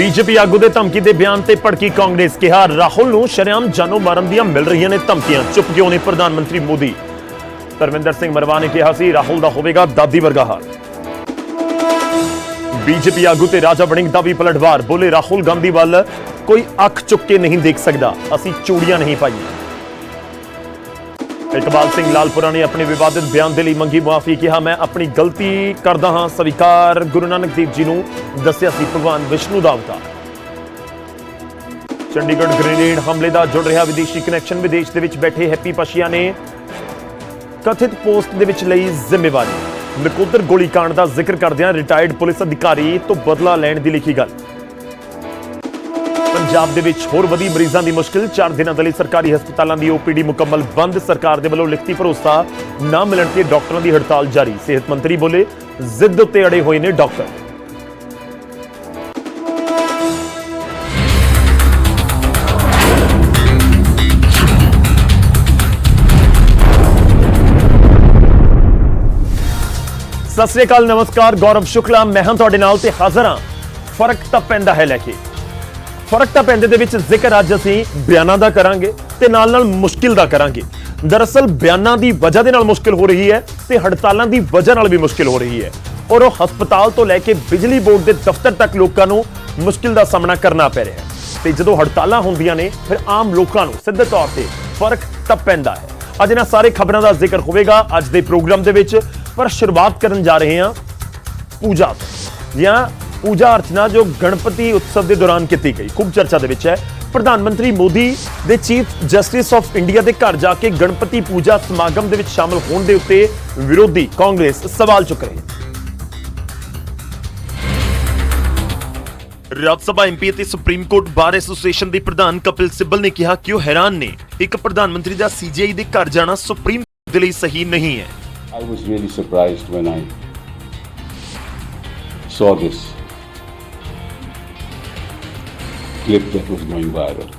BJP ਆਗੂ ਦੇ ਧਮਕੀ ਦੇ ਬਿਆਨ ਤੇ ਭੜਕੀ ਕਾਂਗਰਸ ਕਿਹਾ ਰਾਹੁਲ ਨੂੰ ਸ਼ਰੇਆਮ ਜਾਨੋਂ ਮਾਰਨ ਦੀਆਂ ਮਿਲ ਰਹੀਆਂ ਨੇ ਧਮਕੀਆਂ। ਚੁੱਪ ਕਿਉਂ ਨੇ ਪ੍ਰਧਾਨ ਮੰਤਰੀ ਮੋਦੀ? ਧਰਮਿੰਦਰ ਸਿੰਘ ਮਰਵਾ ਨੇ ਕਿਹਾ ਸੀ, ਰਾਹੁਲ ਦਾ ਹੋਵੇਗਾ ਦਾਦੀ ਵਰਗਾ ਹਾਲ। ਬੀਜੇਪੀ ਆਗੂ ਤੇ ਰਾਜਾ ਵੜਿੰਗ ਦਾ ਵੀ ਪਲਟਵਾਰ। ਬੋਲੇ, ਰਾਹੁਲ ਗਾਂਧੀ ਵੱਲ ਕੋਈ ਅੱਖ ਚੁੱਕ ਕੇ ਨਹੀਂ ਦੇਖ ਸਕਦਾ। ਅਸੀਂ ਚੂੜੀਆਂ ਨਹੀਂ ਪਾਈਆਂ। ਇਕਬਾਲ ਸਿੰਘ ਲਾਲਪੁਰਾ ਨੇ ਆਪਣੇ ਵਿਵਾਦਿਤ ਬਿਆਨ ਦੇ ਲਈ ਮੰਗੀ ਮੁਆਫੀ ਕਿਹਾ। ਮੈਂ ਆਪਣੀ ਗਲਤੀ ਕਰਦਾ ਹਾਂ, ਸਵੀਕਾਰ। ਗੁਰੂ ਨਾਨਕ ਦੇਵ ਜੀ ਨੂੰ ਦੱਸਿਆ ਸੀ ਭਗਵਾਨ ਵਿਸ਼ਨੂੰ ਦਾ ਅਵਤਾਰ। ਚੰਡੀਗੜ੍ਹ ਗ੍ਰੇਨੇਡ ਹਮਲੇ ਦਾ ਜੁੜ ਰਿਹਾ ਵਿਦੇਸ਼ੀ ਕਨੈਕਸ਼ਨ। ਵਿਦੇਸ਼ ਦੇ ਵਿੱਚ ਬੈਠੇ ਹੈਪੀ ਪਸ਼ੀਆ ਨੇ ਕਥਿਤ ਪੋਸਟ ਦੇ ਵਿੱਚ ਲਈ ਜ਼ਿੰਮੇਵਾਰੀ। ਨਕੋਦਰ ਗੋਲੀकांड ਦਾ ਜ਼ਿਕਰ ਕਰਦਿਆਂ ਰਿਟਾਇਰਡ ਪੁਲਿਸ ਅਧਿਕਾਰੀ ਤੋਂ ਬਦਲਾ ਲੈਣ ਦੀ ਲਿਖੀ ਗੱਲ। ਪੰਜਾਬ ਦੇ ਵਿੱਚ ਹੋਰ ਵਧੀ ਮਰੀਜ਼ਾਂ ਦੀ ਮੁਸ਼ਕਿਲ 4 ਦਿਨਾਂ ਦੇ ਲਈ ਸਰਕਾਰੀ ਹਸਪਤਾਲਾਂ ਦੀ ਓਪੀਡੀ ਮੁਕੰਮਲ ਬੰਦ, ਸਰਕਾਰ ਦੇ ਵੱਲੋਂ ਲਿਖਤੀ ਭਰੋਸਾ ਨਾ ਮਿਲਣ ਤੇ ਡਾਕਟਰਾਂ ਦੀ ਹੜਤਾਲ ਜਾਰੀ। ਸਿਹਤ ਮੰਤਰੀ ਬੋਲੇ, ਜ਼ਿੱਦ ਉੱਤੇ ਅੜੇ ਹੋਏ ਨੇ ਡਾਕਟਰ। ਸਤਿ ਸ੍ਰੀ ਅਕਾਲ, ਨਮਸਕਾਰ, ਗੌਰਵ ਸ਼ੁਕਲਾ, ਮੈਂ ਹਾਂ ਤੁਹਾਡੇ ਨਾਲ ਤੇ ਹਾਜ਼ਰ ਹਾਂ। ਫ਼ਰਕ ਤਾਂ ਪੈਂਦਾ ਹੈ ਲੈ ਕੇ। ਫ਼ਰਕ ਤਾਂ ਪੈਂਦੇ ਦੇ ਵਿੱਚ ਜ਼ਿਕਰ ਅੱਜ ਅਸੀਂ ਬਿਆਨਾਂ ਦਾ ਕਰਾਂਗੇ ਤੇ ਨਾਲ ਨਾਲ ਮੁਸ਼ਕਿਲ ਦਾ ਕਰਾਂਗੇ। ਦਰਅਸਲ ਬਿਆਨਾਂ ਦੀ ਵਜ੍ਹਾ ਦੇ ਨਾਲ ਮੁਸ਼ਕਿਲ ਹੋ ਰਹੀ ਹੈ ਤੇ ਹੜਤਾਲਾਂ ਦੀ ਵਜ੍ਹਾ ਨਾਲ ਵੀ ਮੁਸ਼ਕਿਲ ਹੋ ਰਹੀ ਹੈ। ਔਰ ਉਹ ਹਸਪਤਾਲ ਤੋਂ ਲੈ ਕੇ ਬਿਜਲੀ ਬੋਰਡ ਦੇ ਦਫ਼ਤਰ ਤੱਕ ਲੋਕਾਂ ਨੂੰ ਮੁਸ਼ਕਿਲ ਦਾ ਸਾਹਮਣਾ ਕਰਨਾ ਪੈ ਰਿਹਾ ਹੈ। ਤੇ ਜਦੋਂ ਹੜਤਾਲਾਂ ਹੁੰਦੀਆਂ ਨੇ, ਫਿਰ ਆਮ ਲੋਕਾਂ ਨੂੰ ਸਿੱਧੇ ਤੌਰ ਤੇ ਫ਼ਰਕ ਤਾਂ ਪੈਂਦਾ ਹੈ। ਅੱਜ ਇਹਨਾਂ ਸਾਰੇ ਖਬਰਾਂ ਦਾ ਜ਼ਿਕਰ ਹੋਵੇਗਾ ਅੱਜ ਦੇ ਪ੍ਰੋਗਰਾਮ ਦੇ ਵਿੱਚ, ਪਰ ਸ਼ੁਰੂਆਤ ਕਰਨ ਜਾ ਰਹੇ ਹਾਂ ਪੂਜਾ ਤੋਂ। ਜਾਂ ਪੂਜਾ ਅਰਚਨਾ ਜੋ ਗਣਪਤੀ ਉਤਸਵ ਦੇ ਦੌਰਾਨ ਕੀਤੀ ਗਈ। ਖੂਬ ਚਰਚਾ ਦੇ ਵਿੱਚ ਹੈ। ਪ੍ਰਧਾਨ ਮੰਤਰੀ ਮੋਦੀ ਦੇ ਚੀਫ ਜਸਟਿਸ ਆਫ ਇੰਡੀਆ ਦੇ ਘਰ ਜਾ ਕੇ ਗਣਪਤੀ ਪੂਜਾ ਸਮਾਗਮ ਦੇ ਵਿੱਚ ਸ਼ਾਮਲ ਹੋਣ ਦੇ ਉੱਤੇ ਵਿਰੋਧੀ ਕਾਂਗਰਸ ਸਵਾਲ ਚੁੱਕ ਰਹੀ ਹੈ ਰਾਜ ਸਭਾ ਐਮਪੀ ਅਤੇ ਸੁਪਰੀਮ ਕੋਰਟ ਬਾਰ ਐਸੋਸੀਏਸ਼ਨ ਦੇ ਪ੍ਰਧਾਨ ਕਪਿਲ ਸਿੱਬਲ ਨੇ ਕਿਹਾ ਕਿ ਉਹ ਹੈਰਾਨ ਨੇ ਇੱਕ ਪ੍ਰਧਾਨ ਮੰਤਰੀ ਦਾ ਸੀਜੀਆਈ ਦੇ ਘਰ ਜਾਣਾ ਸੁਪਰੀਮ ਕੋਰਟ ਦੇ ਲਈ ਸਹੀ ਨਹੀਂ ਹੈ। I was really surprised when I saw this. Clip that was going viral.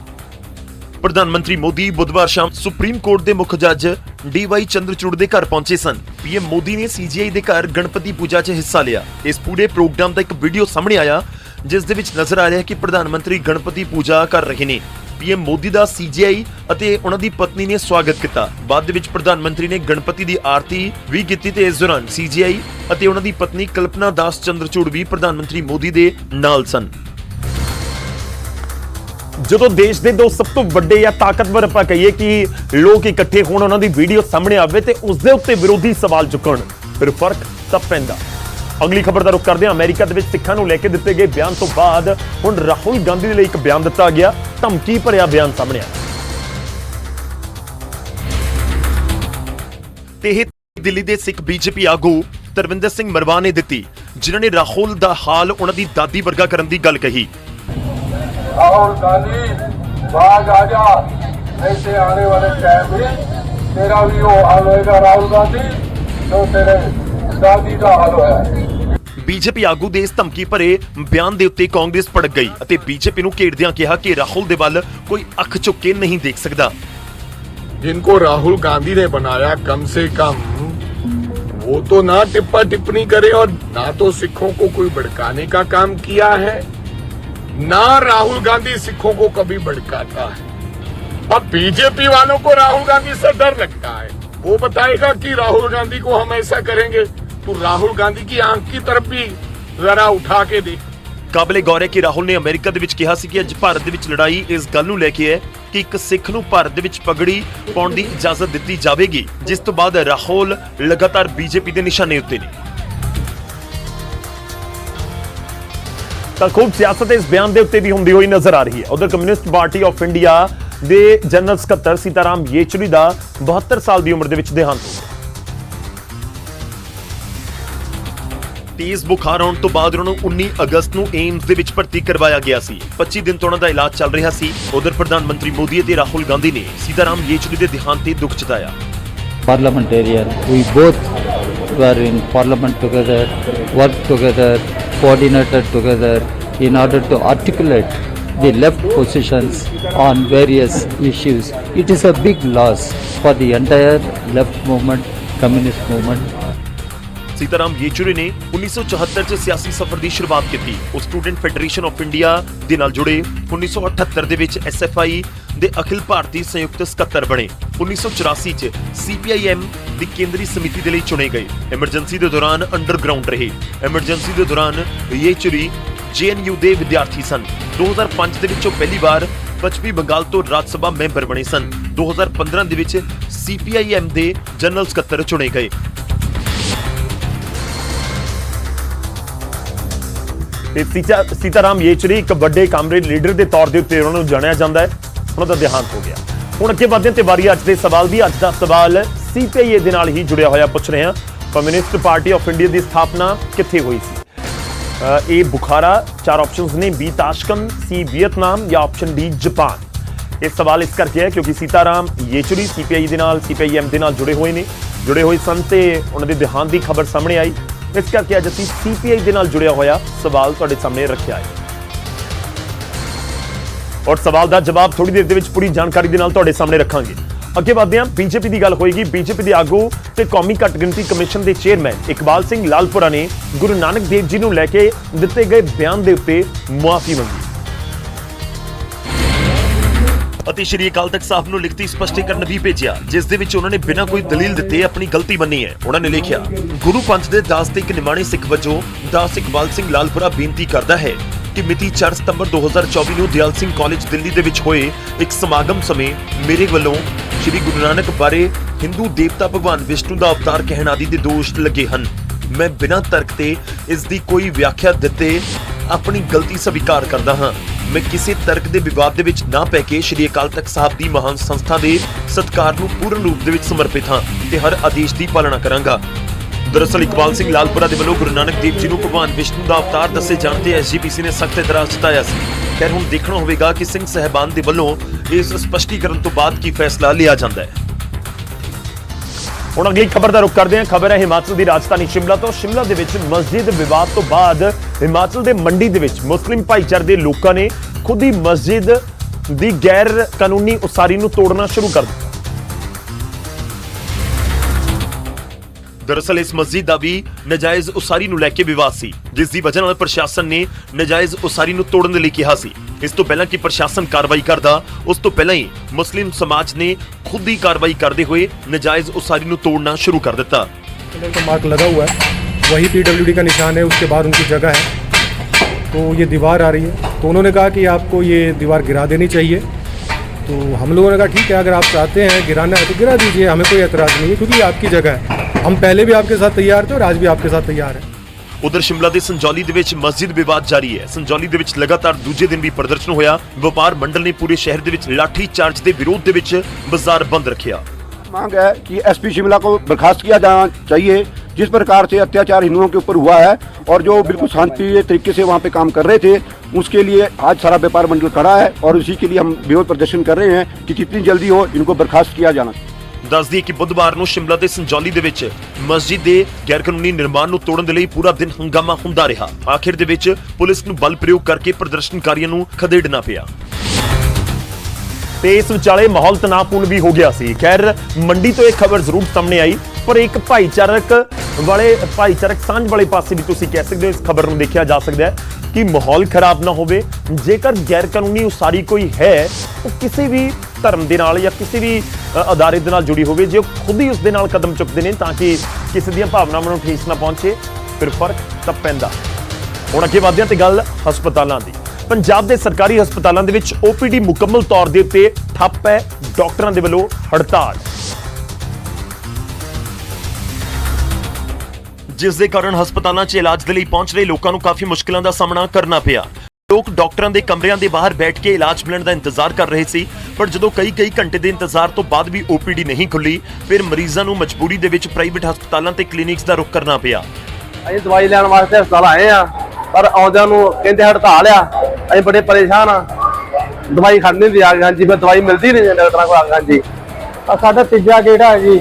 ਪ੍ਰਧਾਨ ਮੰਤਰੀ ਮੋਦੀ ਬੁੱਧਵਾਰ ਸ਼ਾਮ ਸੁਪਰੀਮ ਕੋਰਟ ਦੇ ਮੁੱਖ ਜੱਜ ਡੀਵਾਈ ਚੰਦਰਚੂੜ ਦੇ ਘਰ ਪਹੁੰਚੇ ਸਨ। ਪੀਐਮ ਮੋਦੀ ਨੇ ਸੀਜੀਆਈ ਦੇ ਘਰ ਗਣਪਤੀ ਪੂਜਾ 'ਚ ਹਿੱਸਾ ਲਿਆ। ਇਸ ਪੂਰੇ ਪ੍ਰੋਗਰਾਮ ਦਾ ਇੱਕ ਵੀਡੀਓ ਸਾਹਮਣੇ ਆਇਆ, ਜਿਸ ਦੇ ਵਿੱਚ ਨਜ਼ਰ ਆ ਰਿਹਾ ਹੈ ਕਿ ਪ੍ਰਧਾਨ ਮੰਤਰੀ ਗਣਪਤੀ ਪੂਜਾ ਕਰ ਰਹੇ ਨੇ। ਪੀਐਮ ਮੋਦੀ ਦਾ ਸੀਜੀਆਈ ਅਤੇ ਉਹਨਾਂ ਦੀ ਪਤਨੀ ਨੇ ਸਵਾਗਤ ਕੀਤਾ। ਬਾਅਦ ਦੇ ਵਿੱਚ ਪ੍ਰਧਾਨ ਮੰਤਰੀ ਨੇ ਗਣਪਤੀ ਦੀ ਆਰਤੀ ਵੀ ਕੀਤੀ ਤੇ ਇਸ ਦੌਰਾਨ ਸੀਜੀਆਈ ਅਤੇ ਉਹਨਾਂ ਦੀ ਪਤਨੀ ਕਲਪਨਾ ਦਾਸ ਚੰਦਰਚੂੜ ਵੀ ਪ੍ਰਧਾਨ ਮੰਤਰੀ ਮੋਦੀ ਦੇ ਨਾਲ ਸਨ। ਜਦੋਂ ਦੇਸ਼ ਦੇ ਦੋ ਸਭ ਤੋਂ ਵੱਡੇ ਜਾਂ ਤਾਕਤਵਰ ਆਪਾਂ ਕਹੀਏ ਕਿ ਲੋਕ ਇਕੱਠੇ ਹੋਣ, ਉਹਨਾਂ ਦੀ ਵੀਡੀਓ ਸਾਹਮਣੇ ਆਵੇ ਤੇ ਉਸ ਦੇ ਉੱਤੇ ਵਿਰੋਧੀ ਸਵਾਲ ਚੁੱਕਣ, ਫਿਰ ਫ਼ਰਕ ਤਾਂ ਪੈਂਦਾ। ਅਗਲੀ ਖਬਰ ਦਾ ਰੁਖ ਕਰਦੇ ਹਾਂ। ਅਮਰੀਕਾ ਦੇ ਵਿੱਚ ਸਿੱਖਾਂ ਨੂੰ ਲੈ ਕੇ ਦਿੱਤੇ ਗਏ ਬਿਆਨ ਤੋਂ ਬਾਅਦ ਹੁਣ ਰਾਹੁਲ ਗਾਂਧੀ ਦੇ ਲਈ ਇੱਕ ਬਿਆਨ ਦਿੱਤਾ ਗਿਆ। ਧਮਕੀ ਭਰਿਆ ਬਿਆਨ ਸਾਹਮਣੇ ਆਇਆ। ਤੇ ਇਹ ਦਿੱਲੀ ਦੇ ਸਿੱਖ ਬੀਜੇਪੀ ਆਗੂ ਤਰਵਿੰਦਰ ਸਿੰਘ ਮਰਵਾ ਨੇ ਦਿੱਤੀ, ਜਿਨ੍ਹਾਂ ਨੇ ਰਾਹੁਲ ਦਾ ਹਾਲ ਉਹਨਾਂ ਦੀ ਦਾਦੀ ਵਰਗਾ ਕਰਨ ਦੀ ਗੱਲ ਕਹੀ। राहुल गांधी भाग आजा ऐसे आने वाले टाइम में तेरा भी वो हाल होएगा राहुल गांधी जो तेरे दादी का हाल होया है ਬੀਜੇਪੀ ਆਗੂ ਦੇ ਇਸ ਧਮਕੀ ਭਰੇ ਬਿਆਨ ਦੇ ਉੱਤੇ ਕਾਂਗਰਸ ਭੜਕ ਗਈ ਅਤੇ ਬੀਜੇਪੀ ਨੂੰ ਘੇੜਦਿਆਂ ਕਿਹਾ ਕਿ ਰਾਹੁਲ ਦੇ ਵੱਲ ਕੋਈ ਅੱਖ ਚੁੱਕ ਕੇ ਨਹੀਂ ਦੇਖ ਸਕਦਾ जिनको राहुल गांधी ने बनाया कम से कम वो तो ना टिप्पा टिप्पणी करे और ना तो सिखों को कोई भड़काने का काम किया है ना राहुल गांधी सिखों को कभी भड़काता है अब बीजेपी वालों को राहुल गांधी से डर लगता है वो बताएगा कि राहुल गांधी को हम ऐसा करेंगे तो राहुल गांधी की आंख की तरफ भी जरा उठा के देख ਕਾਬਲੇ ਗੌਰ ਹੈ ਕਿ ਰਾਹੁਲ ਨੇ ਅਮਰੀਕਾ ਦੇ ਵਿੱਚ ਕਿਹਾ ਸੀ ਕਿ ਅੱਜ ਭਾਰਤ ਦੇ ਵਿੱਚ ਲੜਾਈ ਇਸ ਗੱਲ ਨੂੰ ਲੈ ਕੇ ਹੈ ਕਿ ਇੱਕ ਸਿੱਖ ਨੂੰ ਭਾਰਤ ਦੇ ਵਿੱਚ ਪਗੜੀ ਪਾਉਣ ਦੀ ਇਜਾਜ਼ਤ ਦਿੱਤੀ ਜਾਵੇਗੀ ਜਿਸ ਤੋਂ ਬਾਅਦ ਰਾਹੁਲ ਲਗਾਤਾਰ ਬੀਜੇਪੀ ਦੇ ਨਿਸ਼ਾਨੇ ਉੱਤੇ ਨੇ ਤਾਂ ਖੂਬ ਸਿਆਸਤ ਇਸ ਬਿਆਨ ਦੇ ਉੱਤੇ ਵੀ ਹੁੰਦੀ ਹੋਈ ਨਜ਼ਰ ਆ ਰਹੀ ਹੈ। ਉਧਰ ਕਮਿਊਨਿਸਟ ਪਾਰਟੀ ਆਫ ਇੰਡੀਆ ਦੇ ਜਨਰਲ ਸਕੱਤਰ ਸੀਤਾਰਾਮ ਯੇਚੁਰੀ ਦਾ 72 ਸਾਲ ਦੀ ਉਮਰ ਦੇ ਵਿੱਚ ਦੇਹਾਂਤ ਹੋ ਗਿਆ। ਤੇਜ਼ ਬੁਖਾਰ ਆਉਣ ਤੋਂ ਬਾਅਦ ਉਹਨਾਂ ਨੂੰ 19 ਅਗਸਤ ਨੂੰ ਏਮਸ ਦੇ ਵਿੱਚ ਭਰਤੀ ਕਰਵਾਇਆ ਗਿਆ ਸੀ। 25 ਦਿਨ ਤੋਂ ਉਹਨਾਂ ਦਾ ਇਲਾਜ ਚੱਲ ਰਿਹਾ ਸੀ। ਉਧਰ ਪ੍ਰਧਾਨ ਮੰਤਰੀ ਮੋਦੀ ਅਤੇ ਰਾਹੁਲ ਗਾਂਧੀ ਨੇ ਸੀਤਾਰਾਮ ਯੇਚੁਰੀ ਦੇ ਦੇਹਾਂਤ ਤੇ ਦੁੱਖ ਜਤਾਇਆ। Parliamentarian. We both were in parliament together, worked together, coordinated together in order to articulate the left positions on various issues. It is a big loss for the entire left movement, communist movement. Sitaram Yechury ਨੇ 1974 ਚ ਸਿਆਸੀ ਸਫ਼ਰ ਦੀ ਸ਼ੁਰੂਆਤ ਕੀਤੀ ਉਹ student federation of India ਦੇ ਨਾਲ ਜੁੜੇ 1978 ਦੇ ਵਿੱਚ ਐਸਐਫਆਈ ਦੇ ਅਖਿਲ ਭਾਰਤੀ ਸੰਯੁਕਤ ਸਕੱਤਰ ਬਣੇ 1984 ਚ ਸੀਪੀਆਈਐਮ ਦੀ ਕੇਂਦਰੀ ਸਮਿਤੀ ਦੇ ਲਈ ਚੁਣੇ ਗਏ ਐਮਰਜੈਂਸੀ ਦੇ ਦੌਰਾਨ ਅੰਡਰਗਰਾਉਂਡ ਰਹੇ ਐਮਰਜੈਂਸੀ ਦੇ ਦੌਰਾਨ ਯੇਚੂਰੀ ਜੇਐਨਯੂ ਦੇ ਵਿਦਿਆਰਥੀ ਸਨ 2005 ਦੇ ਵਿੱਚ ਉਹ ਪਹਿਲੀ ਵਾਰ ਪੱਛਮੀ ਬੰਗਾਲ ਤੋਂ ਰਾਜ ਸਭਾ ਮੈਂਬਰ ਬਣੇ ਸਨ 2015 ਦੇ ਵਿੱਚ ਸੀਪੀਆਈਐਮ ਦੇ ਜਨਰਲ ਸਕੱਤਰ ਚੁਣੇ ਗਏ ਤੇ ਸੀਤਾ ਸੀਤਾਰਾਮ ਯੇਚਰੀ ਇੱਕ ਵੱਡੇ ਕਾਮਰੇਡ ਲੀਡਰ ਦੇ ਤੌਰ ਦੇ ਉੱਤੇ ਉਹਨਾਂ ਨੂੰ ਜਾਣਿਆ ਜਾਂਦਾ ਹੈ। ਉਹਨਾਂ ਦਾ ਦੇਹਾਂਤ ਹੋ ਗਿਆ। ਹੁਣ ਅੱਗੇ ਵਧਦੇ ਤੇ ਵਾਰੀ ਅੱਜ ਦੇ ਸਵਾਲ ਦੀ। ਅੱਜ ਦਾ ਸਵਾਲ ਸੀਪੀਆਈਏ ਦੇ ਨਾਲ ਹੀ ਜੁੜਿਆ ਹੋਇਆ ਪੁੱਛ ਰਹੇ ਹਾਂ। ਕਮਿਊਨਿਸਟ ਪਾਰਟੀ ਆਫ ਇੰਡੀਆ ਦੀ ਸਥਾਪਨਾ ਕਿੱਥੇ ਹੋਈ ਸੀ? ਇਹ ਬੁਖਾਰਾ, ਚਾਰ ਆਪਸ਼ਨਸ ਨੇ, ਬੀ ਤਾਸ਼ਕੰਦ, ਸੀ ਵੀਅਤਨਾਮ ਜਾਂ ਆਪਸ਼ਨ ਡੀ ਜਾਪਾਨ। ਇਹ ਸਵਾਲ ਇਸ ਕਰਕੇ ਹੈ ਕਿਉਂਕਿ ਸੀਤਾਰਾਮ ਯੇਚੁਰੀ ਸੀਪੀਆਈ ਦੇ ਨਾਲ ਸੀਪੀਆਈਐਮ ਦੇ ਨਾਲ ਜੁੜੇ ਹੋਏ ਨੇ। ਜੁੜੇ ਹੋਏ ਸਨ ਤੇ ਉਹਨਾਂ ਦੇ ਦੇਹਾਂਤ ਦੀ ਖਬਰ ਸਾਹਮਣੇ ਆਈ। ਇਸ ਕਰਕੇ ਅੱਜ ਅਸੀਂ ਸੀਪੀਆਈ ਦੇ ਨਾਲ ਜੁੜਿਆ ਹੋਇਆ ਸਵਾਲ ਤੁਹਾਡੇ ਸਾਹਮਣੇ ਰੱਖਿਆ ਹੈ। ਔਰ ਸਵਾਲ ਦਾ ਜਵਾਬ ਥੋੜੀ ਦੇਰ ਦੇ ਵਿੱਚ ਪੂਰੀ ਜਾਣਕਾਰੀ ਦੇ ਨਾਲ ਤੁਹਾਡੇ ਸਾਹਮਣੇ ਰੱਖਾਂਗੇ। ਅੱਗੇ ਵਧਦੇ ਹਾਂ ਬੀਜੇਪੀ ਦੀ ਗੱਲ ਹੋਏਗੀ। ਬੀਜੇਪੀ ਦੇ ਆਗੂ ਤੇ ਕੌਮੀ ਘੱਟ ਗਿਣਤੀ ਕਮਿਸ਼ਨ ਦੇ ਚੇਅਰਮੈਨ ਇਕਬਾਲ ਸਿੰਘ ਲਾਲਪੁਰਾ ਨੇ ਗੁਰੂ ਨਾਨਕ ਦੇਵ ਜੀ ਨੂੰ ਲੈ ਕੇ ਦਿੱਤੇ ਗਏ ਬਿਆਨ ਦੇ ਉੱਤੇ ਮੁਆਫੀ ਮੰਗੀ। ਅਤੇ ਸ਼੍ਰੀ ਅਕਾਲ ਤਖਤ ਸਾਹਿਬ ਨੂੰ ਲਿਖਤੀ ਸਪਸ਼ਟੀਕਰਨ ਵੀ ਭੇਜਿਆ, ਜਿਸ ਦੇ ਵਿੱਚ ਉਹਨਾਂ ਨੇ ਬਿਨਾਂ ਕੋਈ ਦਲੀਲ ਦਿੱਤੇ ਆਪਣੀ ਗਲਤੀ ਮੰਨੀ ਹੈ। ਉਹਨਾਂ ਨੇ ਲਿਖਿਆ, ਗੁਰੂ ਪੰਥ ਦੇ ਦਾਸ ਤੇ ਇੱਕ ਨਿਮਾਣੇ ਸਿੱਖ ਵਜੋਂ ਦਾਸ ਇਕਬਾਲ ਸਿੰਘ ਲਾਲਪੁਰਾ ਬੇਨਤੀ ਕਰਦਾ ਹੈ ਕਿ ਮਿਤੀ 4 ਸਤੰਬਰ 2024 ਨੂੰ ਦਿਆਲ ਸਿੰਘ ਕਾਲਜ ਦਿੱਲੀ ਦੇ ਵਿੱਚ ਹੋਏ ਇੱਕ ਸਮਾਗਮ ਸਮੇਂ ਮੇਰੇ ਵੱਲੋਂ ਸ਼੍ਰੀ ਗੁਰੂ ਨਾਨਕ ਬਾਰੇ ਹਿੰਦੂ ਦੇਵਤਾ ਭਗਵਾਨ ਵਿਸ਼ਨੂੰ ਦਾ ਅਵਤਾਰ ਕਹਿਣ ਆਦਿ ਦੇ ਦੋਸ਼ ਲੱਗੇ ਹਨ। ਮੈਂ ਬਿਨਾਂ ਤਰਕ ਤੇ ਇਸ ਦੀ ਕੋਈ ਵਿਆਖਿਆ ਦਿੱਤੇ ਆਪਣੀ ਗਲਤੀ ਸਵੀਕਾਰ ਕਰਦਾ ਹਾਂ। ਮੈਂ ਕਿਸੇ ਤਰਕ ਦੇ ਵਿਵਾਦ ਦੇ ਵਿੱਚ ਨਾ ਪੈ ਕੇ ਸ਼੍ਰੀ ਅਕਾਲ ਤਖਤ ਸਾਹਿਬ ਦੀ ਮਹਾਨ ਸੰਸਥਾ ਦੇ ਸਤਕਾਰ ਨੂੰ ਪੂਰਨ ਰੂਪ ਦੇ ਵਿੱਚ ਸਮਰਪਿਤ ਹਾਂ ਤੇ ਹਰ ਆਦੇਸ਼ ਦੀ ਪਾਲਣਾ ਕਰਾਂਗਾ। ਦਰਅਸਲ ਇਕਬਾਲ ਸਿੰਘ ਲਾਲਪੁਰਾ ਦੇ ਵੱਲੋਂ ਗੁਰੂ ਨਾਨਕ ਦੇਵ ਜੀ ਨੂੰ ਭਗਵਾਨ ਵਿਸ਼ਨੂੰ ਦਾ ਅਵਤਾਰ ਦੱਸੇ ਜਾਣ ਤੇ ਐਸਜੀਪੀਸੀ ਨੇ ਸਖਤ ਇਤਰਾਜ਼ ਜਤਾਇਆ ਸੀ। ਖੈਰ, ਹੁਣ ਦੇਖਣਾ ਹੋਵੇਗਾ ਕਿ ਸਿੰਘ ਸਹਿਬਾਨ ਦੇ ਵੱਲੋਂ ਇਸ ਸਪਸ਼ਟੀਕਰਨ ਤੋਂ ਬਾਅਦ ਕੀ ਫੈਸਲਾ ਲਿਆ ਜਾਂਦਾ ਹੈ। ਹੁਣ ਅਗਲੀ ਖਬਰ ਦਾ ਰੁਖ ਕਰਦੇ ਹਾਂ। ਖਬਰ ਹੈ ਹਿਮਾਚਲ ਦੀ ਰਾਜਧਾਨੀ ਸ਼ਿਮਲਾ ਤੋਂ। ਸ਼ਿਮਲਾ ਦੇ ਵਿੱਚ ਮਸਜਿਦ ਵਿਵਾਦ ਤੋਂ ਬਾਅਦ ਹਿਮਾਚਲ ਦੇ ਮੰਡੀ ਦੇ ਵਿੱਚ ਮੁਸਲਿਮ ਭਾਈਚਾਰੇ ਦੇ ਲੋਕਾਂ ਨੇ ਖੁਦ ਹੀ ਮਸਜਿਦ ਦੀ ਗੈਰ ਕਾਨੂੰਨੀ ਉਸਾਰੀ ਨੂੰ ਤੋੜਨਾ ਸ਼ੁਰੂ ਕਰ ਦਿੱਤਾ ਦਰਅਸਲ ਇਸ ਮਸਜਿਦ ਦਾ ਵੀ ਨਜਾਇਜ਼ ਉਸਾਰੀ ਨੂੰ ਲੈ ਕੇ ਵਿਵਾਦ ਸੀ ਜਿਸ ਦੀ ਵਜ੍ਹਾ ਨਾਲ ਪ੍ਰਸ਼ਾਸਨ ਨੇ ਨਜਾਇਜ਼ ਉਸਾਰੀ ਨੂੰ ਤੋੜਨ ਦੇ ਲਈ ਕਿਹਾ ਸੀ ਇਸ ਤੋਂ ਪਹਿਲਾਂ ਕਿ ਪ੍ਰਸ਼ਾਸਨ ਕਾਰਵਾਈ ਕਰਦਾ ਉਸ ਤੋਂ ਪਹਿਲਾਂ ਹੀ ਮੁਸਲਿਮ ਸਮਾਜ ਨੇ ਖੁਦ ਹੀ ਕਾਰਵਾਈ ਕਰਦੇ ਹੋਏ ਨਜਾਇਜ਼ ਉਸਾਰੀ ਨੂੰ ਤੋੜਨਾ ਸ਼ੁਰੂ ਕਰ ਦਿੱਤਾ कलर का मार्क लगा हुआ है वही पीडब्ल्यूडी का निशान है उसके बाद उनकी जगह है तो ये दीवार आ रही है तो उन्होंने कहा कि आपको ये दीवार गिरा देनी चाहिए तो हम लोगों ने कहा ठीक है अगर आप चाहते हैं गिराना है तो गिरा दीजिए हमें कोई एतराज़ नहीं है क्योंकि ये आपकी जगह है हम पहले भी आपके साथ तैयार थे और आज भी आपके साथ तैयार हैं ਉਧਰ ਸ਼ਿਮਲਾ ਦੇ ਸੰਜੌਲੀ ਦੇ ਵਿੱਚ ਮਸਜਿਦ ਵਿਵਾਦ ਜਾਰੀ ਹੈ ਸੰਜੌਲੀ ਦੇ ਵਿੱਚ ਲਗਾਤਾਰ ਦੂਜੇ ਦਿਨ ਵੀ ਪ੍ਰਦਰਸ਼ਨ ਹੋਇਆ ਵਪਾਰ ਮੰਡਲ ਨੇ ਪੂਰੇ ਸ਼ਹਿਰ ਦੇ ਵਿੱਚ ਲਾਠੀ ਚਾਰਜ ਦੇ ਵਿਰੋਧ ਦੇ ਵਿੱਚ ਬਾਜ਼ਾਰ ਬੰਦ ਰੱਖਿਆ मांग है कि एसपी शिमला को बर्खास्त किया जाना चाहिए जिस प्रकार से अत्याचार हिंदुओं के ऊपर हुआ है और जो बिल्कुल शांति तरीके से वहाँ पे काम कर रहे थे उसके लिए आज सारा व्यापार मंडल खड़ा है और उसी के लिए हम विरोध प्रदर्शन कर रहे हैं कि जितनी जल्दी हो इनको बर्खास्त किया जाना ਦੱਸ ਦਈਏ ਕਿ ਬੁੱਧਵਾਰ ਨੂੰ ਸ਼ਿਮਲਾ ਦੇ ਸੰਜੌਲੀ ਦੇ ਵਿੱਚ ਮਸਜਿਦ ਦੇ ਗੈਰਕਾਨੂੰਨੀ ਨਿਰਮਾਣ ਨੂੰ ਤੋੜਨ ਦੇ ਲਈ ਪੂਰਾ ਦਿਨ ਹੰਗਾਮਾ ਹੁੰਦਾ ਰਿਹਾ ਆਖਿਰ ਦੇ ਵਿੱਚ ਪੁਲਿਸ ਨੂੰ ਬਲ ਪ੍ਰਯੋਗ ਕਰਕੇ ਪ੍ਰਦਰਸ਼ਨਕਾਰੀਆਂ ਨੂੰ ਖਦੇੜਨਾ ਪਿਆ ਤੇ ਇਸ ਵਿਚਾਲੇ ਮਾਹੌਲ ਤਣਾਅਪੂਰਨ ਵੀ ਹੋ ਗਿਆ ਸੀ ਖੈਰ ਮੰਡੀ ਤੋਂ ਇਹ ਖਬਰ ਜ਼ਰੂਰ ਸਾਹਮਣੇ ਆਈ ਪਰ ਇੱਕ ਭਾਈਚਾਰਕ ਵਾਲੇ, ਭਾਈਚਾਰਕ ਸਾਂਝ ਵਾਲੇ ਪਾਸੇ ਵੀ ਤੁਸੀਂ ਕਹਿ ਸਕਦੇ ਹੋ, ਇਸ ਖਬਰ ਨੂੰ ਦੇਖਿਆ ਜਾ ਸਕਦਾ ਹੈ ਕਿ ਮਾਹੌਲ ਖਰਾਬ ਨਾ ਹੋਵੇ। ਜੇਕਰ ਗੈਰ ਕਾਨੂੰਨੀ ਉਸਾਰੀ ਕੋਈ ਹੈ, ਉਹ ਕਿਸੇ ਵੀ ਧਰਮ ਦੇ ਨਾਲ ਜਾਂ ਕਿਸੇ ਵੀ ਅਦਾਰੇ ਦੇ ਨਾਲ ਜੁੜੀ ਹੋਵੇ, ਜੇ ਉਹ ਖੁਦ ਹੀ ਉਸ ਦੇ ਨਾਲ ਕਦਮ ਚੁੱਕਦੇ ਨੇ ਤਾਂ ਕਿ ਕਿਸੇ ਦੀਆਂ ਭਾਵਨਾਵਾਂ ਨੂੰ ਠੇਸ ਨਾ ਪਹੁੰਚੇ, ਫਿਰ ਫ਼ਰਕ ਤਾਂ ਪੈਂਦਾ। ਹੁਣ ਅੱਗੇ ਵਧਦੇ ਹਾਂ ਤੇ ਗੱਲ ਹਸਪਤਾਲਾਂ ਦੀ। ਪੰਜਾਬ ਦੇ ਸਰਕਾਰੀ ਹਸਪਤਾਲਾਂ ਦੇ ਵਿੱਚ ਓਪੀਡੀ ਮੁਕੰਮਲ ਤੌਰ ਦੇ ਉੱਤੇ ਠੱਪ ਹੈ, ਡਾਕਟਰਾਂ ਦੇ ਵੱਲੋਂ ਹੜਤਾਲ। ਜਿਸ ਦੇ ਕਾਰਨ ਹਸਪਤਾਲਾਂ 'ਚ ਇਲਾਜ ਦੇ ਲਈ ਪਹੁੰਚ ਰਹੇ ਲੋਕਾਂ ਨੂੰ ਕਾਫੀ ਮੁਸ਼ਕਲਾਂ ਦਾ ਸਾਹਮਣਾ ਕਰਨਾ ਪਿਆ। ਲੋਕ ਡਾਕਟਰਾਂ ਦੇ ਕਮਰਿਆਂ ਦੇ ਬਾਹਰ ਬੈਠ ਕੇ ਇਲਾਜ ਮਿਲਣ ਦਾ ਇੰਤਜ਼ਾਰ ਕਰ ਰਹੇ ਸੀ ਪਰ ਜਦੋਂ ਕਈ ਕਈ ਘੰਟੇ ਦੇ ਇੰਤਜ਼ਾਰ ਤੋਂ ਬਾਅਦ ਵੀ ਓਪੀਡੀ ਨਹੀਂ ਖੁੱਲੀ ਫਿਰ ਮਰੀਜ਼ਾਂ ਨੂੰ ਮਜਬੂਰੀ ਦੇ ਵਿੱਚ ਪ੍ਰਾਈਵੇਟ ਹਸਪਤਾਲਾਂ ਤੇ ਕਲੀਨਿਕਸ ਦਾ ਰੁਖ ਕਰਨਾ ਪਿਆ। ਅਸੀਂ ਦਵਾਈ ਲੈਣ ਵਾਸਤੇ ਹਸਪਤਾਲ ਆਏ ਆ ਪਰ ਆਉਂਦਿਆਂ ਨੂੰ ਕਹਿੰਦੇ ਹੜਤਾਲ ਆ ਅਸੀਂ ਬੜੇ ਪਰੇਸ਼ਾਨ ਆ ਦਵਾਈ ਖੜਨੀ ਨਹੀਂ ਆ ਹਾਂਜੀ ਫਿਰ ਦਵਾਈ ਮਿਲਦੀ ਨਹੀਂ ਡਾਕਟਰਾਂ ਕੋਲ ਆ ਕੇ, ਹਾਂਜੀ। ਆ ਸਾਡਾ ਤੀਜਾ ਗੇੜਾ ਹੈ ਜੀ।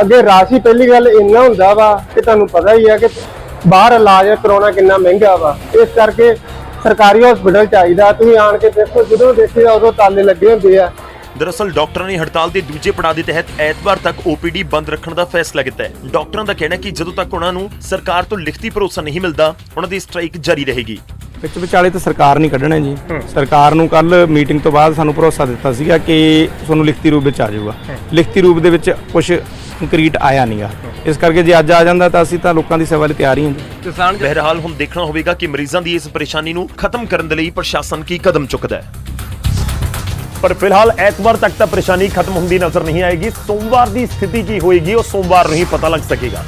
ਅੱਗੇ ਰਾਸ਼ੀ ਪਹਿਲੀ ਗੱਲ ਇੰਨਾ ਹੁੰਦਾ ਵਾ ਕਿ ਤੁਹਾਨੂੰ ਪਤਾ ਹੀ ਹੈ ਕਿ ਬਾਹਰ ਇਲਾਜ ਕਰਾਉਣਾ ਕਿੰਨਾ ਮਹਿੰਗਾ ਵਾ। ਇਸ ਕਰਕੇ ਸਰਕਾਰੀ ਹਸਪੀਟਲ ਚਾਹੀਦਾ ਤੁਸੀਂ ਆਣ ਕੇ ਦੇਖੋ ਜਦੋਂ ਦੇਖੀਦਾ ਉਦੋਂ ਤਾਲੇ ਲੱਗੇ ਹੁੰਦੇ ਆ। ਦਰਅਸਲ ਡਾਕਟਰਾਂ ਨੇ ਹੜਤਾਲ ਦੇ ਦੂਜੇ ਪੜਾਅ ਦੇ ਤਹਿਤ ਐਤਵਾਰ ਤੱਕ OPD ਬੰਦ ਰੱਖਣ ਦਾ ਫੈਸਲਾ ਕੀਤਾ ਹੈ। ਡਾਕਟਰਾਂ ਦਾ ਕਹਿਣਾ ਹੈ ਕਿ ਜਦੋਂ ਤੱਕ ਉਹਨਾਂ ਨੂੰ ਸਰਕਾਰ ਤੋਂ ਲਿਖਤੀ ਭਰੋਸਾ ਨਹੀਂ ਮਿਲਦਾ ਉਹਨਾਂ ਦੀ ਸਟ੍ਰਾਈਕ ਜਾਰੀ ਰਹੇਗੀ। ਵਿੱਚ ਵਿਚਾਲੇ ਤਾਂ ਸਰਕਾਰ ਨਹੀਂ ਕੱਢਣਾ ਜੀ। ਸਰਕਾਰ ਨੂੰ ਕੱਲ ਮੀਟਿੰਗ ਤੋਂ ਬਾਅਦ ਸਾਨੂੰ ਭਰੋਸਾ ਦਿੱਤਾ ਸੀਗਾ ਕਿ ਤੁਹਾਨੂੰ ਲਿਖਤੀ ਰੂਪ ਵਿੱਚ ਆ ਜਾਊਗਾ। ਲਿਖਤੀ ਰੂਪ ਦੇ ਵਿੱਚ ਕੁਝ ਕੰਕਰੀਟ ਆਇਆ ਨਹੀਂਗਾ ਇਸ ਕਰਕੇ ਜੇ ਅੱਜ ਆ ਜਾਂਦਾ ਤਾਂ ਅਸੀਂ ਤਾਂ ਲੋਕਾਂ ਦੀ ਸੇਵਾ ਲਈ ਤਿਆਰ ਹੀ ਹਾਂ ਜੀ। ਬਹਰਹਾਲ ਹੁਣ ਦੇਖਣਾ ਹੋਵੇਗਾ ਕਿ ਮਰੀਜ਼ਾਂ ਦੀ ਇਸ ਪਰੇਸ਼ਾਨੀ ਨੂੰ ਖਤਮ ਕਰਨ ਦੇ ਲਈ ਪ੍ਰਸ਼ਾਸਨ ਕੀ ਕਦਮ ਚੁੱਕਦਾ ਹੈ। ਪਰ ਫਿਲਹਾਲ ਐਤਵਾਰ ਤੱਕ ਤਾਂ ਪਰੇਸ਼ਾਨੀ ਖਤਮ ਹੁੰਦੀ ਨਜ਼ਰ ਨਹੀਂ ਆਏਗੀ। ਸੋਮਵਾਰ ਦੀ ਸਥਿਤੀ ਕੀ ਹੋਏਗੀ ਉਹ ਸੋਮਵਾਰ ਨੂੰ ਹੀ ਪਤਾ ਲੱਗ ਸਕੇਗਾ।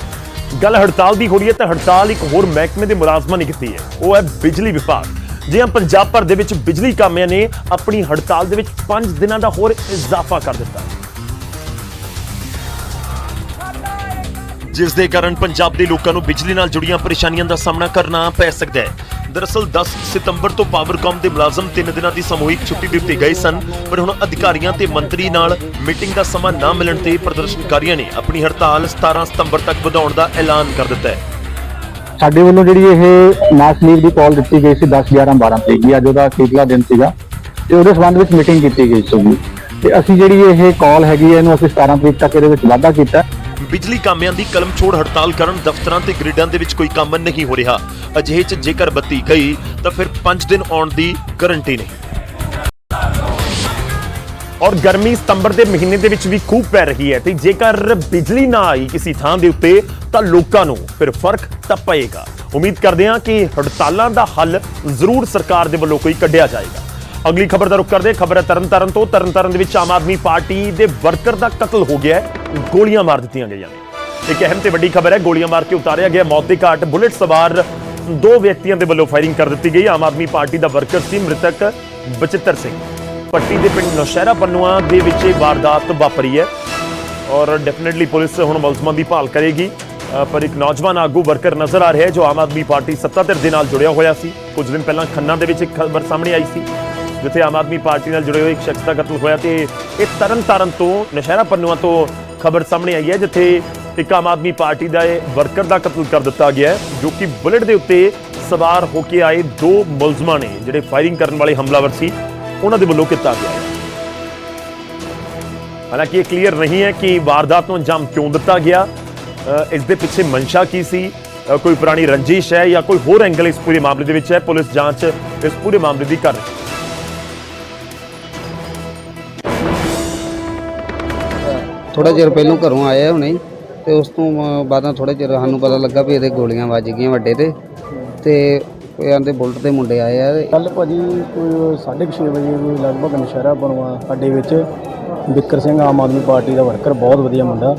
ਗੱਲ ਹੜਤਾਲ ਦੀ ਹੋ ਰਹੀ ਹੈ ਤਾਂ ਹੜਤਾਲ ਇੱਕ ਹੋਰ ਮਹਿਕਮੇ ਦੇ ਮੁਲਾਜ਼ਮਾਂ ਨੇ ਕੀਤੀ ਹੈ। ਉਹ ਹੈ ਬਿਜਲੀ ਵਿਭਾਗ। ਜਿਹਾਂ ਪੰਜਾਬ ਭਰ ਦੇ ਵਿੱਚ ਬਿਜਲੀ ਕਾਮਿਆਂ ਨੇ ਆਪਣੀ ਹੜਤਾਲ ਦੇ ਵਿੱਚ 5 ਦਿਨਾਂ ਦਾ ਹੋਰ ਇਜ਼ਾਫਾ ਕਰ ਦਿੱਤਾ। ਜਿਸ ਦੇ ਕਾਰਨ ਪੰਜਾਬ ਦੇ ਲੋਕਾਂ ਨੂੰ ਬਿਜਲੀ ਨਾਲ ਜੁੜੀਆਂ ਪਰੇਸ਼ਾਨੀਆਂ ਦਾ ਸਾਹਮਣਾ ਕਰਨਾ ਪੈ ਸਕਦਾ ਹੈ। ਦਰਅਸਲ 10 ਸਤੰਬਰ ਤੋਂ ਪਾਵਰਕਾਮ ਦੇ ਮੁਲਾਜ਼ਮ 3 ਦਿਨਾਂ ਦੀ ਸਮੂਹਿਕ ਛੁੱਟੀ ਦਿੱਤੀ ਗਏ ਸਨ, ਪਰ ਹੁਣ ਅਧਿਕਾਰੀਆਂ ਤੇ ਮੰਤਰੀ ਨਾਲ ਮੀਟਿੰਗ ਦਾ ਸਮਾਂ ਨਾ ਮਿਲਣ ਤੇ ਪ੍ਰਦਰਸ਼ਨਕਾਰੀਆਂ ਨੇ ਆਪਣੀ ਹੜਤਾਲ 17 ਸਤੰਬਰ ਤੱਕ ਵਧਾਉਣ ਦਾ ਐਲਾਨ ਕਰ ਦਿੱਤਾ ਹੈ। ਸਾਡੇ ਵੱਲੋਂ ਜਿਹੜੀ ਇਹ ਮਾਸ ਲੀਵ ਦੀ ਕਾਲ ਦਿੱਤੀ ਗਈ ਸੀ 10 11 12 ਤਰੀਕ ਦੀ ਅੱਜ ਉਹਦਾ ਤੀਸਰਾ ਦਿਨ ਸੀਗਾ ਤੇ ਉਹਦੇ ਸੰਬੰਧ ਵਿੱਚ ਮੀਟਿੰਗ ਕੀਤੀ ਗਈ ਸੀਗੀ ਤੇ ਅਸੀਂ ਜਿਹੜੀ ਇਹ ਕਾਲ ਹੈਗੀ ਹੈ, ਇਹਨੂੰ ਅਸੀਂ 17 ਤਰੀਕ ਤੱਕ ਇਹਦੇ ਵਿੱਚ ਵਾਧਾ ਕੀਤਾ। ਬਿਜਲੀ ਕਾਮਿਆਂ ਦੀ ਕਲਮ ਛੋੜ ਹੜਤਾਲ ਕਾਰਨ ਦਫ਼ਤਰਾਂ ਤੇ ਗ੍ਰਿਡਾਂ ਦੇ ਵਿੱਚ ਕੋਈ ਕੰਮ ਨਹੀਂ ਹੋ ਰਿਹਾ। ਅਜਿਹੇ 'ਚ ਜੇਕਰ ਬੱਤੀ ਗਈ, ਤਾਂ ਫਿਰ 5 ਦਿਨ ਆਉਣ ਦੀ ਗਾਰੰਟੀ ਨਹੀਂ। ਔਰ ਗਰਮੀ ਸਤੰਬਰ ਦੇ ਮਹੀਨੇ ਦੇ ਵਿੱਚ ਵੀ ਖੂਬ ਪੈ ਰਹੀ ਹੈ। ਤੇ ਜੇਕਰ ਬਿਜਲੀ ਨਾ ਆਈ ਕਿਸੇ ਥਾਂ ਦੇ ਉੱਤੇ, ਤਾਂ ਲੋਕਾਂ ਨੂੰ ਫਿਰ ਫ਼ਰਕ ਤਾਂ ਪਏਗਾ। ਉਮੀਦ ਕਰਦੇ ਹਾਂ ਕਿ ਹੜਤਾਲਾਂ ਦਾ ਹੱਲ ਜ਼ਰੂਰ ਸਰਕਾਰ ਦੇ ਵੱਲੋਂ ਕੋਈ ਕੱਢਿਆ ਜਾਏਗਾ। ਅਗਲੀ ਖਬਰ ਦਾ ਰੁਖ ਕਰਦੇ ਖਬਰ ਹੈ ਤਰਨਤਾਰਨ ਤੋਂ। ਤਰਨਤਾਰਨ ਦੇ ਵਿੱਚ ਆਮ ਆਦਮੀ ਪਾਰਟੀ ਦੇ ਵਰਕਰ ਦਾ ਕਤਲ ਹੋ ਗਿਆ ਹੈ। ਗੋਲੀਆਂ ਮਾਰ ਦਿੱਤੀਆਂ ਗਈਆਂ ਨੇ। ਇੱਕ ਅਹਿਮ ਤੇ ਵੱਡੀ ਖਬਰ ਹੈ, ਗੋਲੀਆਂ ਮਾਰ ਕੇ ਉਤਾਰਿਆ ਗਿਆ ਮੌਤ ਦੇ ਘਾਟ। ਬੁਲੇਟ ਸਵਾਰ ਦੋ ਵਿਅਕਤੀਆਂ ਦੇ ਵੱਲੋਂ ਫਾਇਰਿੰਗ ਕਰ ਦਿੱਤੀ ਗਈ। ਆਮ ਆਦਮੀ ਪਾਰਟੀ ਦਾ ਵਰਕਰ ਸੀ ਮ੍ਰਿਤਕ ਬਚਿੱਤਰ ਸਿੰਘ। ਪੱਟੀ ਦੇ ਪਿੰਡ ਨੌਸ਼ਹਿਰਾ ਪੰਨੂਆ ਦੇ ਵਿੱਚ ਇਹ ਵਾਰਦਾਤ ਵਾਪਰੀ ਹੈ ਔਰ ਡੈਫੀਨਿਟਲੀ ਪੁਲਿਸ ਹੁਣ ਮੁਲਜ਼ਮਾਂ ਦੀ ਭਾਲ ਕਰੇਗੀ। ਪਰ ਇੱਕ ਨੌਜਵਾਨ ਆਗੂ ਵਰਕਰ ਨਜ਼ਰ ਆ ਰਿਹਾ ਹੈ, ਜੋ ਆਮ ਆਦਮੀ ਪਾਰਟੀ ਸੱਤਾ ਧਿਰ ਦੇ ਨਾਲ ਜੁੜਿਆ ਹੋਇਆ ਸੀ। ਕੁਝ ਦਿਨ ਪਹਿਲਾਂ ਖੰਨਾ ਦੇ ਵਿੱਚ ਇੱਕ ਖਬਰ ਸਾਹਮਣੇ ਆਈ ਸੀ, ਜਿੱਥੇ ਆਮ ਆਦਮੀ ਪਾਰਟੀ ਨਾਲ ਜੁੜੇ ਹੋਏ ਇੱਕ ਸ਼ਖਸ ਦਾ ਕਤਲ ਹੋਇਆ ਤੇ ਇਹ ਤਰਨ ਤਾਰਨ ਤੋਂ, ਨਸ਼ਹਿਰਾ ਪੰਨੂਆ ਤੋਂ ਖਬਰ ਸਾਹਮਣੇ ਆਈ ਹੈ ਜਿੱਥੇ ਇੱਕ ਆਮ ਆਦਮੀ ਪਾਰਟੀ ਦਾ ਵਰਕਰ ਦਾ ਕਤਲ ਕਰ ਦਿੱਤਾ ਗਿਆ ਹੈ ਜੋ ਕਿ ਬੁਲਟ ਦੇ ਉੱਤੇ ਸਵਾਰ ਹੋ ਕੇ ਆਏ ਦੋ ਮੁਲਜ਼ਮਾਂ ਨੇ ਜਿਹੜੇ ਫਾਇਰਿੰਗ ਕਰਨ ਵਾਲੇ ਹਮਲਾਵਰ ਸੀ ਉਹਨਾਂ ਦੇ ਵੱਲੋਂ ਕੀਤਾ ਗਿਆ ਹੈ। ਹਾਲਾਂਕਿ ਇਹ ਕਲੀਅਰ ਨਹੀਂ ਹੈ ਕਿ ਵਾਰਦਾਤ ਨੂੰ ਅੰਜਾਮ ਕਿਉਂ ਦਿੱਤਾ ਗਿਆ। ਅ, ਇਸ ਦੇ ਪਿੱਛੇ ਮਨਸ਼ਾ ਕੀ ਸੀ? ਕੋਈ ਪੁਰਾਣੀ ਰੰਜਿਸ਼ ਹੈ ਜਾਂ ਕੋਈ ਹੋਰ ਐਂਗਲ ਇਸ ਪੂਰੇ ਮਾਮਲੇ ਦੇ ਵਿੱਚ ਹੈ? ਪੁਲਿਸ ਜਾਂਚ ਇਸ ਪੂਰੇ ਮਾਮਲੇ ਦੀ ਕਰ ਰਹੀ ਹੈ। ਥੋੜਾ ਚਿਰ ਪਹਿਲਾਂ ਘਰੋਂ ਆਏ ਆ ਹੁਣੇ ਹੀ ਤੇ ਉਸ ਤੋਂ ਬਾਅਦਾਂ ਥੋੜਾ ਚਿਰ ਸਾਨੂੰ ਪਤਾ ਲੱਗਾ ਵੀ ਇਹਦੇ ਗੋਲੀਆਂ ਵੱਜ ਗਈਆਂ ਵੱਡੇ ਤੇ ਤੇ ਇਹ ਆਂਦੇ ਬੁਲਟ ਦੇ ਮੁੰਡੇ ਆਏ ਆ ਕੱਲ ਭਾਜੀ ਕੋਈ 6:30 ਵਜੇ ਕੋਈ ਲਗਭਗ ਨਸ਼ਹਿਰਾ ਬਣਵਾ ਸਾਡੇ ਵਿੱਚ ਵਿਕਰ ਸਿੰਘ ਆਮ ਆਦਮੀ ਪਾਰਟੀ ਦਾ ਵਰਕਰ ਬਹੁਤ ਵਧੀਆ ਮੁੰਡਾ।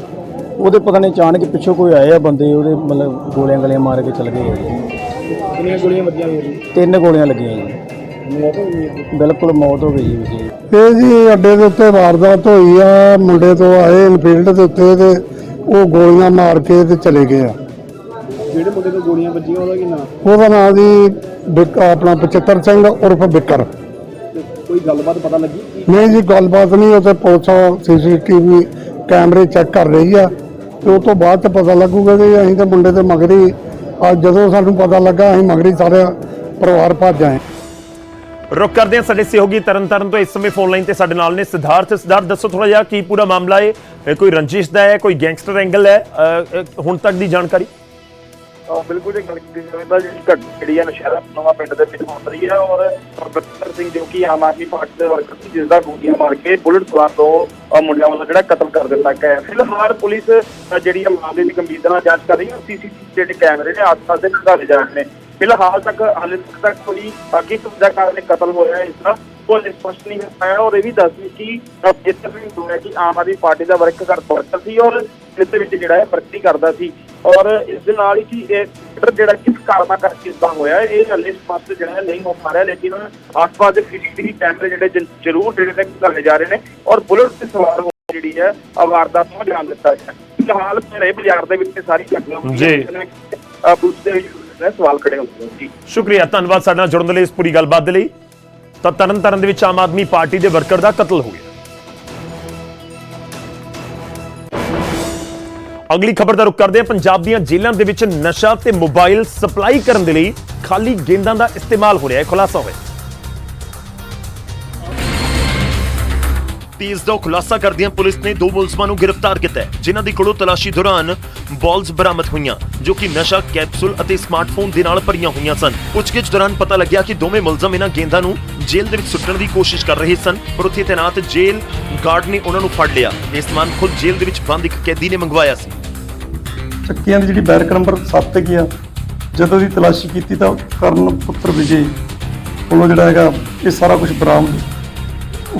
ਉਹਦੇ ਪਤਾ ਨਹੀਂ ਅਚਾਨਕ ਪਿੱਛੋਂ ਕੋਈ ਆਏ ਆ ਬੰਦੇ ਉਹਦੇ ਮਤਲਬ ਗੋਲੀਆਂ ਗਲੀਆਂ ਮਾਰ ਕੇ ਚਲ ਗਏ ਕਿੰਨੀਆਂ ਗੋਲੀਆਂ ਵੱਜੀਆਂ ਤਿੰਨ ਗੋਲੀਆਂ ਲੱਗੀਆਂ ਜੀ। ਬਿਲਕੁਲ ਮੌਤ ਹੋ ਗਈ ਜੀ ਇਹ ਜੀ ਅੱਡੇ ਦੇ ਉੱਤੇ ਵਾਰਦਾਤ ਹੋਈ ਆ ਮੁੰਡੇ ਤੋਂ ਆਏ ਇਨਫੀਲਡ ਦੇ ਉੱਤੇ ਤੇ ਉਹ ਗੋਲੀਆਂ ਮਾਰ ਕੇ ਤੇ ਚਲੇ ਗਏ ਆ। ਜਿਹੜੇ ਮੁੰਡੇ ਨੂੰ ਗੋਲੀਆਂ ਵੱਜੀਆਂ ਉਹਦਾ ਕੀ ਨਾਮ ਉਹਦਾ ਨਾਮ ਜੀ ਬਿਕ- ਆਪਣਾ 75 ਸਿੰਘ ਉਰਫ ਬਿੱਕਰ। ਕੋਈ ਗੱਲਬਾਤ ਪਤਾ ਲੱਗੀ? ਨਹੀਂ ਜੀ ਗੱਲਬਾਤ ਨਹੀਂ ਉਹ ਤੇ ਪੁਲਿਸ ਸੀਸੀਟੀਵੀ ਕੈਮਰੇ ਚੈੱਕ ਕਰ ਰਹੀ ਆ ਤੇ ਉਹ ਤੋਂ ਬਾਅਦ ਤੇ ਪਤਾ ਲੱਗੂਗਾ ਕਿ ਅਸੀਂ ਤੇ ਮੁੰਡੇ ਤੇ ਮਗਰੀ ਅੱਜ ਜਦੋਂ ਸਾਨੂੰ ਪਤਾ ਲੱਗਾ ਅਸੀਂ ਮਗਰੀ ਸਾਰਾ ਪਰਿਵਾਰ ਭੱਜ ਆਏ। ਰੁਕ ਕਰਦੇ ਹਾਂ ਸਾਡੇ ਸਹਿਯੋਗੀ ਤਰਨ ਤਾਰਨ ਤੋਂ। ਇਸ ਸਮੇਂ ਫੋਨ ਲਾਈਨ ਤੇ ਸਾਡੇ ਨਾਲ ਨੇ ਸਿਧਾਰਥ। ਸਿਧਾਰਥ ਦੱਸੋ ਥੋੜਾ ਜਿਹਾ ਕੀ ਪੂਰਾ ਮਾਮਲਾ ਹੈ? ਇਹ ਕੋਈ ਰੰਜਿਸ਼ ਦਾ ਹੈ ਕੋਈ ਗੈਂਗਸਟਰ ਐਂਗਲ ਹੈ? ਅ, ਹੁਣ ਤੱਕ ਦੀ ਜਾਣਕਾਰੀ? ਬਿਲਕੁਲ ਇਹ ਗੱਲ ਕੀਤੀ ਜਾਵੇ ਤਾਂ ਜਿਹੜੀ ਘਟ ਜਿਹੜੀ ਹੈ ਨਸ਼ਹਿਰਾ ਨਵਾਂ ਪਿੰਡ ਦੇ ਵਿੱਚ ਹੋ ਹੈ ਔਰ ਬਰਤਰ ਸਿੰਘ ਜੋ ਕਿ ਆਮ ਆਦਮੀ ਪਾਰਟੀ ਦੇ ਵਰਕਰ ਸੀ ਜਿਸ ਦਾ ਗੋਲੀਆਂ ਮਾਰ ਕੇ ਬੁਲਟ ਸਵਾਰ ਤੋਂ ਅਹ, ਮੁੰਡਿਆਂ ਵੱਲੋਂ ਜਿਹੜਾ ਕਤਲ ਕਰ ਦਿੱਤਾ ਗਿਆ ਹੈ। ਫਿਲਹਾਲ ਪੁਲਿਸ ਅਹ, ਜਿਹੜੀ ਹੈ ਮਾਮਲੇ ਦੀ ਗੰਭੀਰਤਾ ਨਾਲ ਜਾਂਚ ਕਰ ਰਹੀ ਹੈ ਸੀਸੀਟੀਵੀ ਜਿਹੜੇ ਕੈਮਰੇ ਨੇ ਆਸ-ਪਾਸ ਦੇ ਖੰਗਾਲੇ ਜਾ ਰਹੇ ਨੇ। ਫਿਲਹਾਲ ਤੱਕ ਹਾਲੇ ਤੱਕ ਕੋਈ ਕਿਸ ਵਜ੍ਹਾ ਕਾਰਨ ਕਤਲ ਹੋਇਆ ਹੈ ਇਸ ਦਾ ਕੋਈ ਸਪਸ਼ਟ ਨਹੀਂ ਹੋ ਪਾਇਆ ਔਰ ਇਹ ਵੀ ਦੱਸ ਦਿਓ ਕਿ ਜਿੱਥੇ ਵੀ ਹੋਇਆ ਕਿ ਆਮ ਆਦਮੀ ਪਾਰਟੀ ਦਾ ਵਰਕਰ ਵਰਕਰ ਸੀ ਔਰ ਇਸ ਦੇ ਵਿੱਚ ਜਿਹੜਾ ਹੈ ਭਰਤੀ ਕਰਦਾ ਸੀ ਔਰ ਇਸ ਦੇ ਨਾਲ ਹੀ ਕਿ ਇਹ ਜਿਹੜਾ ਕਿਸ ਕਾਰਨਾਂ ਕਰਕੇ ਇਸਦਾ ਹੋਇਆ ਹੈ, ਇਹ ਹਲੇ ਸਪਸ਼ਟ ਜਿਹੜਾ ਹੈ ਨਹੀਂ ਹੋ ਪਾ ਰਿਹਾ ਲੇਕਿਨ ਆਸ-ਪਾਸ ਦੇ ਸੀਸੀਟੀਵੀ ਕੈਮਰੇ ਜਿਹੜੇ ਜ਼ਰੂਰ ਜਿਹੜੇ ਨੇ ਘਾਲੇ ਜਾ ਰਹੇ ਨੇ ਔਰ ਬੁਲਟ ਤੇ ਸਵਾਰ ਹੋ ਜਿਹੜੀ ਹੈ ਵਾਰਦਾਤ ਨੂੰ ਜਾਣ ਦਿੱਤਾ ਗਿਆ ਫਿਲਹਾਲ ਮੇਰੇ ਬਾਜ਼ਾਰ ਦੇ ਵਿੱਚ ਸਾਰੀ ਘਟਨਾ ਹੋਈ ਹੈ। ਪੁਲਿਸ ਦੇ ਵਿੱਚ ਸਵਾਲ ਖੜੇ ਹੁੰਦੇ ਨੇ। ਜੀ। ਸ਼ੁਕਰੀਆ, ਧੰਨਵਾਦ ਸਾਡੇ ਨਾਲ ਜੁੜਨ ਦੇ ਲਈ ਇਸ ਪੂਰੀ ਗੱਲਬਾਤ ਦੇ ਲਈ। ਤਾਂ ਤਰਨ ਤਾਰਨ ਦੇ ਵਿੱਚ ਆਮ ਆਦਮੀ ਪਾਰਟੀ ਦੇ ਵਰਕਰ ਦਾ ਕਤਲ ਹੋ ਗਿਆ। ਅਗਲੀ ਖਬਰ ਦਾ ਰੁਖ ਕਰਦੇ ਹਾਂ, ਪੰਜਾਬ ਦੀਆਂ ਜੇਲ੍ਹਾਂ ਦੇ ਵਿੱਚ ਨਸ਼ਾ ਤੇ ਮੋਬਾਈਲ ਸਪਲਾਈ ਕਰਨ ਦੇ ਲਈ ਖਾਲੀ ਗੇਂਦਾਂ ਦਾ ਇਸਤੇਮਾਲ ਹੋ ਰਿਹਾ ਹੈ, ਖੁਲਾਸਾ ਹੋਇਆ ਤੇ ਦਾ ਖੁਲਾਸਾ ਕਰਦਿਆਂ ਪੁਲਿਸ ਨੇ ਦੋ ਮੁਲਜ਼ਮਾਂ ਨੂੰ ਗ੍ਰਿਫਤਾਰ ਕੀਤਾ ਹੈ, ਜਿਨ੍ਹਾਂ ਦੀ ਕੋਲੋਂ ਤਲਾਸ਼ੀ ਦੌਰਾਨ ਬਾਲਸ ਬਰਾਮਦ ਹੋਈਆਂ, ਜੋ ਕਿ ਨਸ਼ਾ, ਕੈਪਸੂਲ ਅਤੇ ਸਮਾਰਟਫੋਨ ਦੇ ਨਾਲ ਭਰੀਆਂ ਹੋਈਆਂ ਸਨ। ਪੁੱਛਗਿੱਛ ਦੌਰਾਨ ਪਤਾ ਲੱਗਿਆ ਕਿ ਦੋਵੇਂ ਮੁਲਜ਼ਮ ਇਹਨਾਂ ਗੇਂਦਾਂ ਨੂੰ ਜੇਲ੍ਹ ਦੇ ਵਿੱਚ ਸੁੱਟਣ ਦੀ ਕੋਸ਼ਿਸ਼ ਕਰ ਰਹੇ ਸਨ, ਪਰ ਉੱਥੇ ਤੈਨਾਤ ਜੇਲ੍ਹ ਗਾਰਡ ਨੇ ਉਹਨਾਂ ਨੂੰ ਫੜ ਲਿਆ। ਇਹ ਸਮਾਨ ਖੁਦ ਜੇਲ੍ਹ ਦੇ ਵਿੱਚ ਬੰਦ ਇੱਕ ਕੈਦੀ ਨੇ ਮੰਗਵਾਇਆ ਸੀ। ਚੱਕੀਆਂ ਦੀ ਜਿਹੜੀ ਬੈਰਕ ਨੰਬਰ 7 ਤੇ ਗਿਆ, ਜਦੋਂ ਦੀ ਤਲਾਸ਼ੀ ਕੀਤੀ ਤਾਂ ਕਰਨ ਪੁੱਤਰ ਵਿਜੇ ਕੋਲੋਂ ਜਿਹੜਾ ਹੈਗਾ, ਇਹ ਸਾਰਾ ਕੁਝ ਬਰਾਮਦ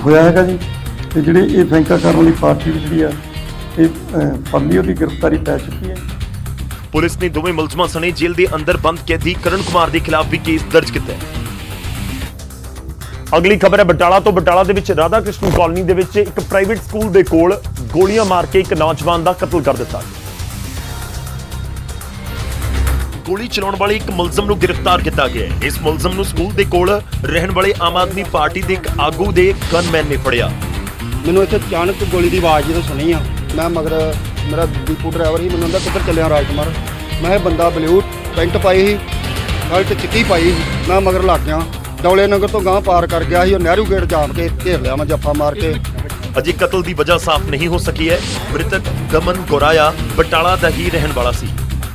ਹੋਇਆ ਹੈਗਾ ਜੀ। ਤੇ ਜਿਹੜੇ ਇਹ ਫੈਂਕਾ ਕਰਨ ਵਾਲੀ ਪਾਰਟੀ ਵੀ ਜਿਹੜੀ ਆ ਇਹ ਅਹ, ਉਹਦੀ ਗ੍ਰਿਫਤਾਰੀ ਪੈ ਚੁੱਕੀ ਹੈ। ਪੁਲਿਸ ਨੇ ਦੋਵੇਂ ਮੁਲਜ਼ਮਾਂ ਸਣੇ ਜੇਲ੍ਹ ਦੇ ਅੰਦਰ ਬੰਦ ਕੈਦੀ ਕਰਨ ਕੁਮਾਰ ਦੇ ਖਿਲਾਫ ਵੀ ਕੇਸ ਦਰਜ ਕੀਤਾ ਹੈ। ਅਗਲੀ ਖਬਰ ਹੈ ਬਟਾਲਾ ਤੋਂ ਬਟਾਲਾ ਦੇ ਵਿੱਚ ਰਾਧਾ ਕ੍ਰਿਸ਼ਨ ਕਾਲੋਨੀ ਦੇ ਵਿੱਚ ਇੱਕ ਪ੍ਰਾਈਵੇਟ ਸਕੂਲ ਦੇ ਕੋਲ ਗੋਲੀਆਂ ਮਾਰ ਕੇ ਇੱਕ ਨੌਜਵਾਨ ਦਾ ਕਤਲ ਕਰ ਦਿੱਤਾ। ਗੋਲੀ ਚਲਾਉਣ ਵਾਲੇ ਇੱਕ ਮੁਲਜ਼ਮ ਨੂੰ ਗ੍ਰਿਫਤਾਰ ਕੀਤਾ ਗਿਆ ਹੈ। ਇਸ ਮੁਲਜ਼ਮ ਨੂੰ ਸਕੂਲ ਦੇ ਕੋਲ ਰਹਿਣ ਵਾਲੇ ਆਮ ਆਦਮੀ ਪਾਰਟੀ ਦੇ ਇੱਕ ਆਗੂ ਦੇ ਗਨਮੈਨ ਨੇ ਫੜਿਆ। ਮੈਨੂੰ ਇੱਥੇ ਅਚਾਨਕ ਗੋਲੀ ਦੀ ਆਵਾਜ਼ ਜਦੋਂ ਸੁਣੀ ਆ, ਮੈਂ ਮਗਰ ਮੇਰਾ ਦੀਪੂ ਡਰਾਈਵਰ ਸੀ, ਮੈਨੂੰ ਕਹਿੰਦਾ, ਕਿੱਧਰ ਚੱਲਿਆ ਰਾਜਕੁਮਾਰ? ਮੈਂ ਇਹ ਬੰਦਾ ਬਲੂ ਪੈਂਟ ਪਾਈ ਸੀ, ਸ਼ਰਟ ਚਿੱਟੀ ਪਾਈ ਸੀ। ਮੈਂ ਮਗਰ ਲੱਗ ਗਿਆ। ਡੌਲੇ ਨਗਰ ਤੋਂ ਗਾਂ ਪਾਰ ਕਰ ਗਿਆ ਸੀ, ਉਹ ਨਹਿਰੂ ਗੇਟ ਜਾਮ ਕੇ ਘੇਰ ਲਿਆ ਮੈਂ ਜੱਫਾ ਮਾਰ ਕੇ। ਅਜੇ ਕਤਲ ਦੀ ਵਜ੍ਹਾ ਸਾਫ਼ ਨਹੀਂ ਹੋ ਸਕੀ ਹੈ। ਮ੍ਰਿਤਕ ਗਮਨ ਗੋਰਾਇਆ ਬਟਾਲਾ ਦਾ ਹੀ ਰਹਿਣ ਵਾਲਾ ਸੀ।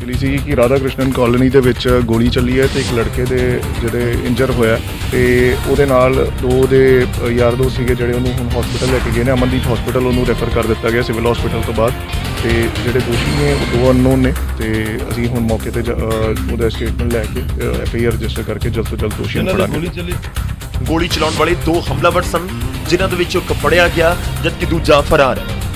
ਮਿਲੀ ਸੀ ਕਿ ਰਾਧਾ ਕ੍ਰਿਸ਼ਨਨ ਕਾਲੋਨੀ ਦੇ ਵਿੱਚ ਗੋਲੀ ਚੱਲੀ ਹੈ ਤੇ ਇੱਕ ਲੜਕੇ ਦੇ ਜਿਹੜੇ ਇੰਜਰ ਹੋਇਆ ਤੇ ਉਹਦੇ ਨਾਲ ਦੋ ਦੇ ਯਾਰ ਦੋਸਤ ਸੀਗੇ ਜਿਹੜੇ ਉਹਨੂੰ ਹੁਣ ਹਸਪੀਟਲ ਲੈ ਕੇ ਗਏ ਨੇ। ਅਮਨਦੀਪ ਹਸਪੀਟਲ ਉਹਨੂੰ ਰੈਫਰ ਕਰ ਦਿੱਤਾ ਗਿਆ ਸਿਵਲ ਹਸਪੀਟਲ ਤੋਂ ਬਾਅਦ ਤੇ ਜਿਹੜੇ ਦੋਸ਼ੀ ਨੇ ਉਹ ਦੋ ਅਨਨੋਨ ਨੇ ਤੇ ਅਸੀਂ ਹੁਣ ਮੌਕੇ ਤੇ ਉਹਦਾ ਸਟੇਟਮੈਂਟ ਲੈ ਕੇ ਐਫ ਆਈ ਆਰ ਰਜਿਸਟਰ ਕਰਕੇ ਜਲਦ ਤੋਂ ਜਲਦ ਦੋਸ਼ੀ ਨੂੰ ਫੜਾਂਗੇ। ਗੋਲੀ ਚਲਾਉਣ ਵਾਲੇ ਦੋ ਹਮਲਾਵਰ ਸਨ ਜਿਨ੍ਹਾਂ ਦੇ ਵਿੱਚੋਂ ਇੱਕ ਫੜਿਆ ਗਿਆ ਜਦਕਿ ਦੂਜਾ ਫਰਾਰ ਹੈ।